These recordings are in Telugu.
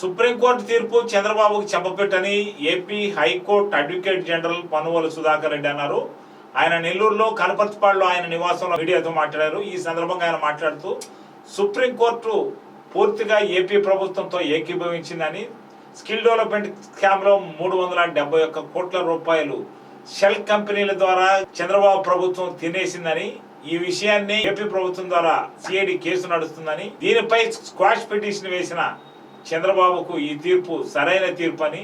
సుప్రీంకోర్టు తీర్పు చంద్రబాబుకు చెప్పపెట్టని AP high court advocate general Ponnavolu Sudhakar Reddy అన్నారు. ఆయన నెల్లూరులో కనపర్తిపాడులో ఆయన నివాసంలో మీడియాతో మాట్లాడారు. ఈ సందర్భంగా ఆయన మాట్లాడుతూ సుప్రీంకోర్టు పూర్తిగా ఏపీ ప్రభుత్వంతో ఏకీభవించిందని స్కిల్ డెవలప్మెంట్ స్కామ్లో మూడు వందల డెబ్బై ఒక్క కోట్ల రూపాయలు షెల్ కంపెనీల ద్వారా చంద్రబాబు ప్రభుత్వం తినేసిందని ఈ విషయాన్ని ఏపీ ప్రభుత్వం ద్వారా సిఐడి కేసు నడుస్తుందని దీనిపై స్క్వాష్ పిటిషన్ వేసిన చంద్రబాబుకు ఈ తీర్పు సరైన తీర్పు అని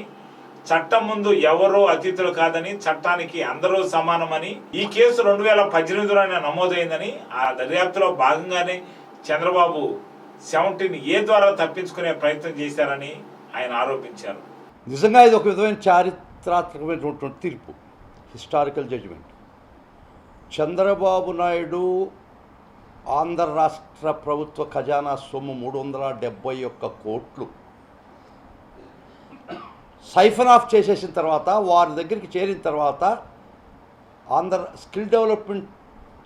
చట్టం ముందు ఎవరో అతిథులు కాదని చట్టానికి అందరూ సమానమని ఈ కేసు రెండు వేల పద్దెనిమిదిలోనే నమోదైందని ఆ దర్యాప్తులో భాగంగానే చంద్రబాబు సెవెంటీన్ ఏ ద్వారా తప్పించుకునే ప్రయత్నం చేశారని ఆయన ఆరోపించారు. నిజంగా ఇది ఒక విధమైన చారిత్రాత్మకమైనటువంటి తీర్పు హిస్టారికల్ జడ్జిమెంట్. చంద్రబాబు నాయుడు ఆంధ్ర రాష్ట్ర ప్రభుత్వ ఖజానా సొమ్ము మూడు వందల డెబ్బై ఒక్క కోట్లు. సైఫన్ ఆఫ్ చేసేసిన తర్వాత వారి దగ్గరికి చేరిన తర్వాత ఆంధ్ర స్కిల్ డెవలప్మెంట్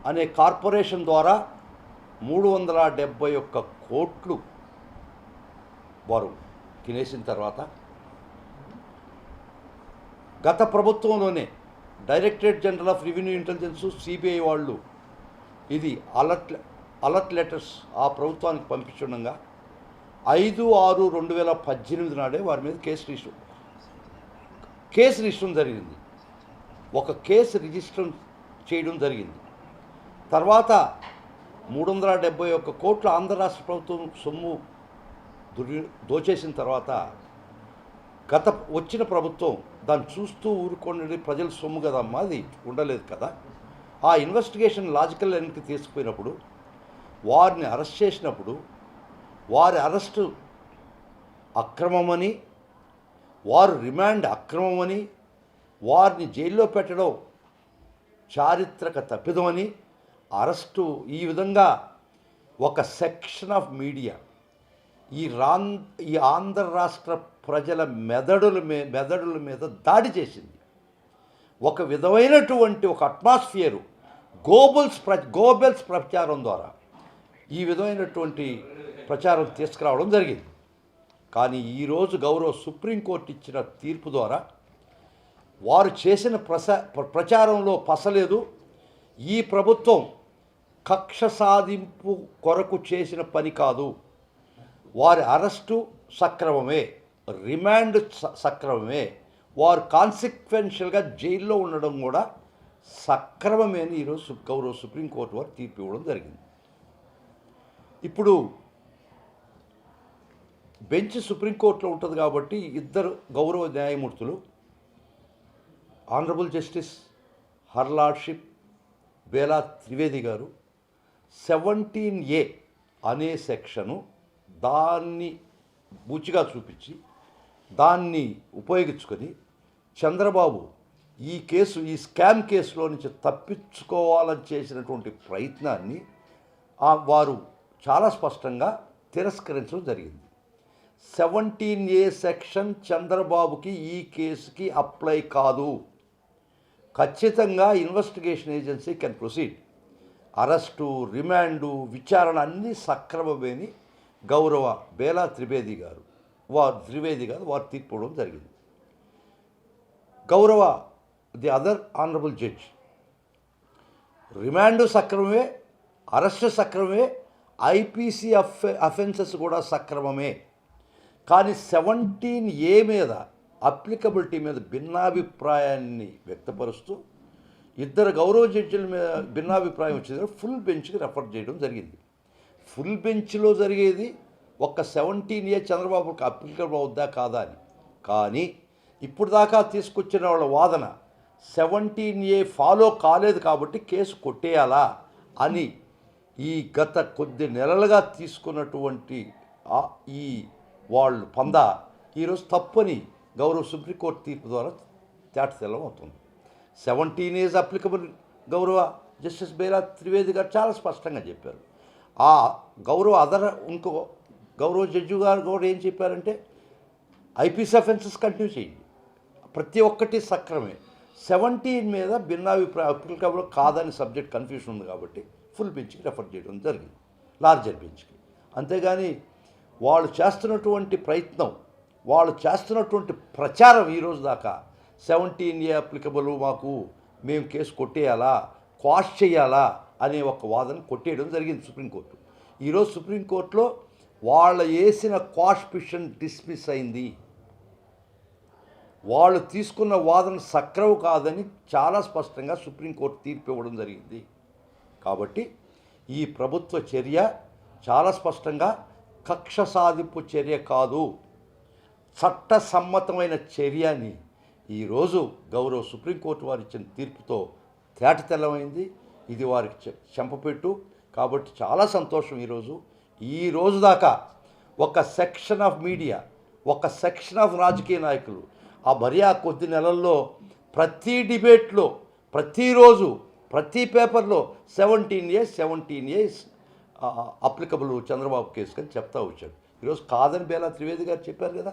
అనే కార్పొరేషన్ ద్వారా మూడు వందల డెబ్బై ఒక్క కోట్లు వారు తినేసిన తర్వాత గత ప్రభుత్వంలోనే directorate general of revenue intelligence CBI వాళ్ళు ఇది అలర్ట్ అలర్ట్ లెటర్స్ ఆ ప్రభుత్వానికి పంపించుండగా ఐదు ఆరు రెండు వేల పద్దెనిమిది నాడే వారి మీద కేసు రిజిస్టర్ కేసు రిజిస్టర్ జరిగింది. ఒక కేసు రిజిస్టర్ చేయడం జరిగింది. తర్వాత మూడు వందల డెబ్బై ఒక్క కోట్ల ఆంధ్ర రాష్ట్ర ప్రభుత్వం సొమ్ము దుర్వి దోచేసిన తర్వాత గత వచ్చిన ప్రభుత్వం దాన్ని చూస్తూ ఊరుకోండి ప్రజల సొమ్ము కదమ్మా అది ఉండలేదు కదా. ఆ ఇన్వెస్టిగేషన్ లాజికల్ వెనక్కి తీసుకుపోయినప్పుడు వారిని అరెస్ట్ చేసినప్పుడు వారి అరెస్టు అక్రమమని వారు రిమాండ్ అక్రమమని వారిని జైల్లో పెట్టడం చారిత్రక తప్పిదమని అరెస్టు ఈ విధంగా ఒక సెక్షన్ ఆఫ్ మీడియా ఈ రాన్ ఈ ఆంధ్ర రాష్ట్ర ప్రజల మెదడుల మీ మెదడుల మీద దాడి చేసింది. ఒక విధమైనటువంటి ఒక అట్మాస్ఫియరు గోబుల్స్ ప్ర గోబెల్స్ ప్రచారం ద్వారా ఈ విధమైనటువంటి ప్రచారం తీసుకురావడం జరిగింది. కానీ ఈరోజు గౌరవ సుప్రీంకోర్టు ఇచ్చిన తీర్పు ద్వారా వారు చేసిన ప్రసా ప్ర- ప్రచారంలో పసలేదు. ఈ ప్రభుత్వం కక్ష సాధింపు కొరకు చేసిన పని కాదు. వారి అరెస్టు సక్రమమే రిమాండ్ స- సక్రమమే. వారు కాన్సిక్వెన్షియల్గా జైల్లో ఉండడం కూడా సక్రమమే అని ఈరోజు గౌరవ సుప్రీంకోర్టు వారు తీర్పు ఇవ్వడం జరిగింది. ఇప్పుడు బెంచ్ సుప్రీంకోర్టులో ఉంటుంది కాబట్టి ఇద్దరు గౌరవ న్యాయమూర్తులు honourable justice her lordship Bela Trivedi గారు సెవెంటీన్ ఏ అనే సెక్షను దాన్ని బూచిగా చూపించి దాన్ని ఉపయోగించుకొని చంద్రబాబు ఈ కేసు ఈ స్కామ్ కేసులో నుంచి తప్పించుకోవాలని చేసినటువంటి ప్రయత్నాన్ని వారు చాలా స్పష్టంగా తిరస్కరించడం జరిగింది. సెవెంటీన్ ఏ సెక్షన్ చంద్రబాబుకి ఈ కేసుకి అప్లై కాదు. ఖచ్చితంగా investigation agency can proceed. Arrest remand విచారణ అన్నీ సక్రమమేని గౌరవ బేలా త్రివేది గారు. వారు త్రివేది గారు వారు తీర్పు జరిగింది. గౌరవ the other honourable judge remand సక్రమమే arrest సక్రమమే ఐపీసీ అఫ్ అఫెన్సెస్ కూడా సక్రమమే. కానీ సెవెంటీన్ ఏ మీద అప్లికబిలిటీ మీద భిన్నాభిప్రాయాన్ని వ్యక్తపరుస్తూ ఇద్దరు గౌరవ జడ్జిల మీద భిన్నాభిప్రాయం వచ్చింది. ఫుల్ బెంచ్కి రెఫర్ చేయడం జరిగింది. ఫుల్ బెంచ్లో జరిగేది ఒక్క సెవెంటీన్ ఏ చంద్రబాబుకి అప్లికబుల్ అవుద్దా కాదా అని. కానీ ఇప్పుడు దాకా తీసుకొచ్చిన వాళ్ళ వాదన సెవెంటీన్ ఏ ఫాలో కాలేదు కాబట్టి కేసు కొట్టేయాలా అని ఈ గత కొద్ది నెలలుగా తీసుకున్నటువంటి ఈ వాళ్ళు పంద ఈరోజు తప్పని గౌరవ సుప్రీంకోర్టు తీర్పు ద్వారా తేటతెల్లం అవుతుంది. సెవెంటీన్ ఏజ్ అప్లికబుల్ గౌరవ జస్టిస్ బేలా త్రివేది గారు చాలా స్పష్టంగా చెప్పారు. ఆ గౌరవ అదర్ ఇంకో గౌరవ జడ్జి గారు కూడా ఏం చెప్పారంటే ఐపీసీ అఫెన్సెస్ కంటిన్యూ చేయండి. ప్రతి ఒక్కటి సక్రమే. సెవెంటీన్ మీద భిన్నాభిప్రాయ అప్లికబుల్ కాదని సబ్జెక్ట్ కన్ఫ్యూషన్ ఉంది కాబట్టి ఫుల్ బెంచ్కి రెఫర్ చేయడం జరిగింది. లార్జర్ బెంచ్కి. అంతేగాని వాళ్ళు చేస్తున్నటువంటి ప్రయత్నం వాళ్ళు చేస్తున్నటువంటి ప్రచారం ఈరోజు దాకా సెవెంటీన్ ఏ అప్లికబుల్ మాకు మేము కేసు కొట్టేయాలా క్వాష్ చేయాలా అనే ఒక వాదన కొట్టేయడం జరిగింది సుప్రీంకోర్టు. ఈరోజు సుప్రీంకోర్టులో వాళ్ళ వేసిన క్వాష్ పిషన్ డిస్మిస్ అయింది. వాళ్ళు తీసుకున్న వాదన సక్రవు కాదని చాలా స్పష్టంగా సుప్రీంకోర్టు తీర్పు ఇవ్వడం జరిగింది. కాబట్టి ఈ ప్రభుత్వ చర్య చాలా స్పష్టంగా కక్ష సాధింపు చర్య కాదు. చట్టసమ్మతమైన చర్య అని ఈరోజు గౌరవ సుప్రీంకోర్టు వారు ఇచ్చిన తీర్పుతో తేటతెల్లమైంది. ఇది వారికి చె- చెంపపెట్టు. కాబట్టి చాలా సంతోషం ఈరోజు. ఈ రోజు దాకా ఒక సెక్షన్ ఆఫ్ మీడియా ఒక సెక్షన్ ఆఫ్ రాజకీయ నాయకులు ఆ మరి ఆ కొద్ది నెలల్లో ప్రతి డిబేట్లో ప్రతిరోజు ప్రతి పేపర్లో seventeen years seventeen years applicable Chandrababu case అని చెప్తా వచ్చాడు. ఈరోజు కాదని బేలా త్రివేది గారు చెప్పారు కదా.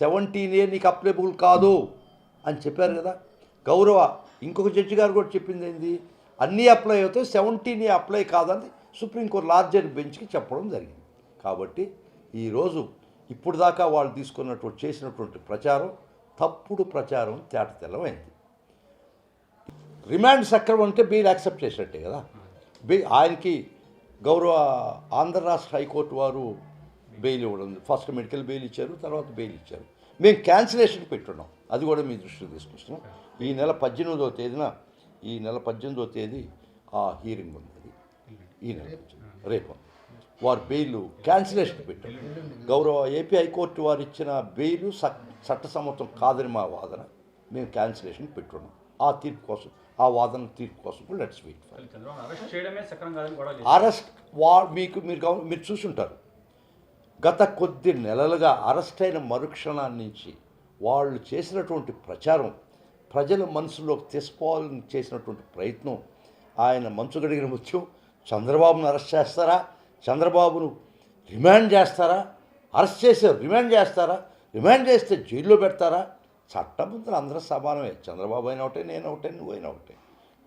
సెవెంటీన్ ఏ నీకు అప్లికబుల్ కాదు అని చెప్పారు కదా. గౌరవ ఇంకొక జడ్జి గారు కూడా చెప్పింది ఏంది? అన్నీ అప్లై అవుతాయి సెవెంటీన్ ఏ అప్లై కాదని సుప్రీంకోర్టు లార్జర్ బెంచ్కి చెప్పడం జరిగింది. కాబట్టి ఈరోజు ఇప్పుడు దాకా వాళ్ళు తీసుకున్నటువంటి చేసినటువంటి ప్రచారం తప్పుడు ప్రచారం తేట తెల్లమైంది. రిమాండ్ సక్రమం అంటే బెయిల్ యాక్సెప్ట్ చేసినట్టే కదా. బెయిల్ ఆయనకి గౌరవ ఆంధ్ర రాష్ట్ర హైకోర్టు వారు బెయిల్ ఇవ్వడం ఫస్ట్ మెడికల్ బెయిల్ ఇచ్చారు తర్వాత బెయిల్ ఇచ్చారు. మేము క్యాన్సిలేషన్ పెట్టున్నాం. అది కూడా మీ దృష్టికి తీసుకొస్తున్నాం. ఈ నెల పద్దెనిమిదవ తేదీన ఈ నెల పద్దెనిమిదవ తేదీ ఆ హీరింగ్ ఉంది ఈ నెల రేపు వారు బెయిల్ క్యాన్సిలేషన్ పెట్టారు. గౌరవ ఏపీ హైకోర్టు వారు ఇచ్చిన బెయిల్ చట్టసమ్మతం కాదని మా వాదన. మేము క్యాన్సిలేషన్ పెట్టున్నాం. ఆ తీర్పు కోసం ఆ వాదన తీర్పు కోసం కూడా లెట్స్ వెయిట్ అరెస్ట్ వా మీకు మీరు మీరు చూసుంటారు. గత కొద్ది నెలలుగా అరెస్ట్ అయిన మరుక్షణాన్ని నుంచి వాళ్ళు చేసినటువంటి ప్రచారం ప్రజల మనసులోకి తీసుకోవాలని చేసినటువంటి ప్రయత్నం ఆయన మనసు గడిగిన ముత్యం చంద్రబాబును అరెస్ట్ చేస్తారా? చంద్రబాబును రిమాండ్ చేస్తారా? అరెస్ట్ చేశారు రిమాండ్ చేస్తారా? రిమాండ్ చేస్తే జైల్లో పెడతారా? చట్టం అందరూ సమానమే. చంద్రబాబు అయినా ఒకటే నేను ఒకటే నువ్వు అయినా ఒకటే.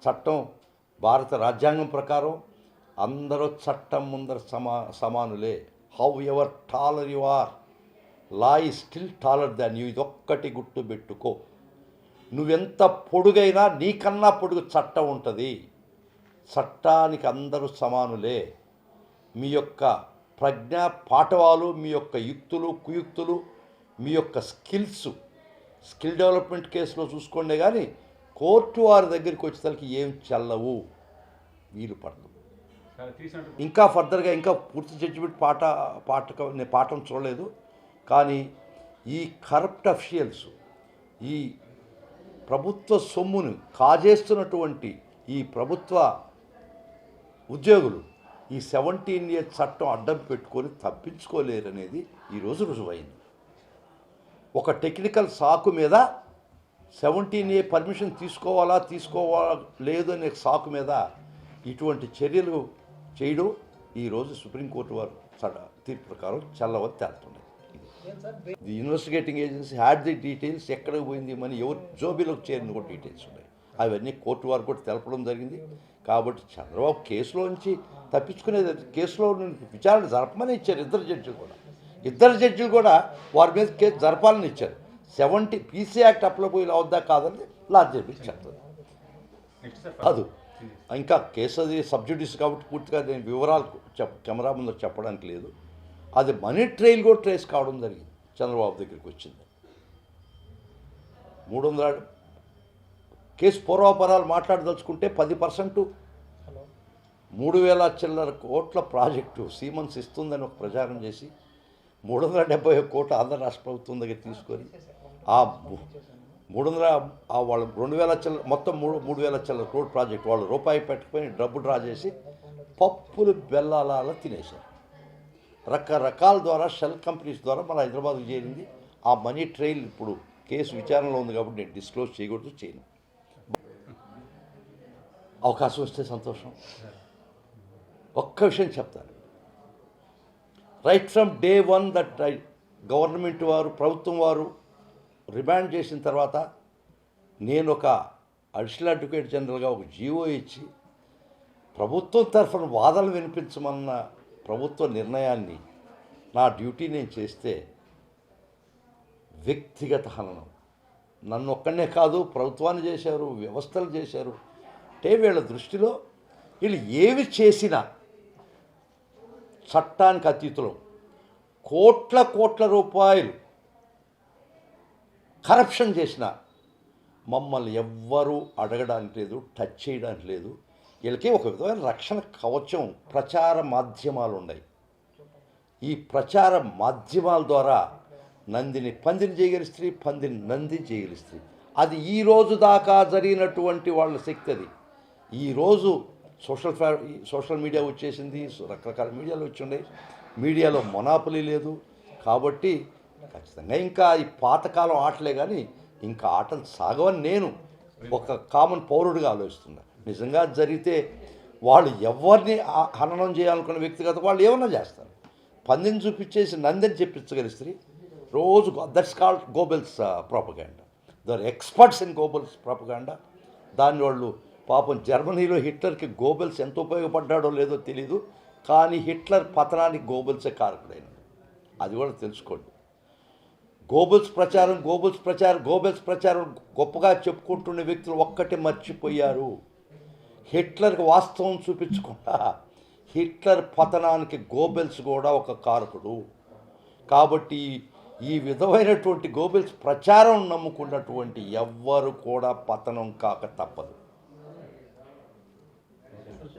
చట్టం భారత రాజ్యాంగం ప్రకారం అందరూ చట్టం ముందర సమా సమానులే. However taller you are law ఈ స్టిల్ టాలర్ దాన్ యూ ఇదొక్కటి గుర్తు పెట్టుకో. నువ్వెంత పొడుగైనా నీకన్నా పొడుగు చట్టం ఉంటుంది. చట్టానికి అందరూ సమానులే. మీ యొక్క ప్రజ్ఞ పాఠవాలు మీ యొక్క యుక్తులు కుయుక్తులు మీ యొక్క స్కిల్స్ స్కిల్ డెవలప్మెంట్ కేసులో చూసుకోండి కానీ కోర్టు వారి దగ్గరికి వచ్చేసరికి ఏం చల్లవు వీలు పడదు. ఇంకా ఫర్దర్గా ఇంకా పూర్తి జడ్జిమెంట్ పాట పాఠకం నేను పాఠం చూడలేదు. కానీ ఈ కరప్ట్ అఫిషియల్స్ ఈ ప్రభుత్వ సొమ్మును కాజేస్తున్నటువంటి ఈ ప్రభుత్వ ఉద్యోగులు ఈ సెవెంటీన్ ఇయర్ చట్టం అడ్డం పెట్టుకొని తప్పించుకోలేరనేది ఈరోజు రుజువైంది. ఒక టెక్నికల్ సాకు మీద సెవెంటీన్ ఏ పర్మిషన్ తీసుకోవాలా తీసుకోవాలా లేదు అనే సాకు మీద ఇటువంటి చర్యలు చేయడం ఈరోజు సుప్రీంకోర్టు వారు తీర్పు ప్రకారం చల్లవని తేలుతున్నాయి. The investigating agency had the details ఎక్కడికి పోయింది మనీ ఎవరు జోబీలోకి చేరిన కూడా డీటెయిల్స్ ఉన్నాయి. అవన్నీ కోర్టు వారు కూడా తెలపడం జరిగింది. కాబట్టి చంద్రబాబు కేసులో నుంచి తప్పించుకునేది కేసులో విచారణ జరపమని ఇచ్చారు ఇద్దరు జడ్జిలు కూడా. ఇద్దరు జడ్జిలు కూడా వారి మీద కేసు జరపాలని ఇచ్చారు. సెవెంటీ పీసీ యాక్ట్ అప్లబోయిల్ అవుద్దా కాదని లార్జ్ జడ్జి చెప్తుంది కాదు ఇంకా కేసు అది సబ్జుడిస్ కాబట్టి పూర్తిగా నేను వివరాలు చెప్ కెమెరా ముందు చెప్పడానికి లేదు. అది మనీ ట్రైల్ కూడా ట్రేస్ కావడం జరిగింది. చంద్రబాబు దగ్గరికి వచ్చింది. మూడు వందల కేసు పూర్వాపరాలు మాట్లాడదలుచుకుంటే పది పర్సెంట్. మూడు వేల చిల్లర కోట్ల ప్రాజెక్టు సీమన్స్ ఇస్తుందని ఒక ప్రచారం చేసి మూడు వందల డెబ్బై ఒక్క కోట్ల ఆంధ్ర రాష్ట్ర ప్రభుత్వం దగ్గర తీసుకొని ఆ మూడు వందల వాళ్ళ వాళ్ళు రెండు వేల చిల్ల మొత్తం మూడు మూడు వేల చిల్లర రోడ్ ప్రాజెక్ట్ వాళ్ళు రూపాయి పెట్టుకొని డబ్బు డ్రా చేసి పప్పులు బెల్లాల తినేశారు. రకరకాల ద్వారా షెల్ కంపెనీస్ ద్వారా మన హైదరాబాద్కు చేరింది. ఆ మనీ ట్రైల్ ఇప్పుడు కేసు విచారణలో ఉంది కాబట్టి నేను డిస్క్లోజ్ చేయకూడదు చేయను. అవకాశం వస్తే సంతోషం. ఒక్క విషయం చెప్తాను. Right from day one that government వారు ప్రభుత్వం వారు రిమాండ్ చేసిన తర్వాత నేను ఒక అడిషనల్ అడ్వకేట్ జనరల్గా ఒక జీవో ఇచ్చి ప్రభుత్వం తరఫున వాదనలు వినిపించమన్న ప్రభుత్వ నిర్ణయాన్ని నా డ్యూటీ నేను చేస్తే వ్యక్తిగత హననం. నన్ను ఒక్కనే కాదు ప్రభుత్వాన్ని చేశారు వ్యవస్థలు చేశారు. అంటే వీళ్ళ దృష్టిలో వీళ్ళు ఏవి చేసినా చట్టానికి అతీతులం. కోట్ల కోట్ల రూపాయలు కరప్షన్ చేసిన మమ్మల్ని ఎవ్వరూ అడగడానికి లేదు టచ్ చేయడానికి లేదు. వీళ్ళకి ఒక విధమైన రక్షణ కవచం ప్రచార మాధ్యమాలు ఉన్నాయి. ఈ ప్రచార మాధ్యమాల ద్వారా నందిని పందిని చేయగలి స్త్రీ పందిని నంది చేయగలి స్త్రీ. అది ఈ రోజు దాకా జరిగినటువంటి వాళ్ళ శక్తి అది. ఈరోజు సోషల్ ఫ్యా సోషల్ మీడియా వచ్చేసింది రకరకాల మీడియాలు వచ్చి ఉన్నాయి మీడియాలో మొనాపలి లేదు. కాబట్టి ఖచ్చితంగా ఇంకా ఈ పాతకాలం ఆటలే కానీ ఇంకా ఆటలు సాగవని నేను ఒక కామన్ పౌరుడిగా ఆలోచిస్తున్నా. నిజంగా జరిగితే వాళ్ళు ఎవరిని ఆ- హననం చేయాలనుకున్న వ్యక్తిగత వాళ్ళు ఏమన్నా చేస్తారు? పందిని చూపించేసి నందిని చెప్పించగలి స్త్రీ రోజు that's called Goebbels propaganda they're experts in Goebbels propaganda దాన్ని వాళ్ళు పాపం జర్మనీలో హిట్లర్కి గోబెల్స్ ఎంత ఉపయోగపడ్డాడో లేదో తెలీదు కానీ హిట్లర్ పతనానికి గోబెల్సే కారకుడైనాడు అది కూడా తెలుసుకోండి. గోబెల్స్ ప్రచారం గోబెల్స్ ప్రచారం గోబెల్స్ ప్రచారం గొప్పగా చెప్పుకుంటున్న వ్యక్తులు ఒక్కటే మర్చిపోయారు. హిట్లర్కి వాస్తవం చూపించకుండా హిట్లర్ పతనానికి గోబెల్స్ కూడా ఒక కారకుడు. కాబట్టి ఈ విధమైనటువంటి గోబెల్స్ ప్రచారం నమ్ముకున్నటువంటి ఎవ్వరు కూడా పతనం కాక తప్పదు.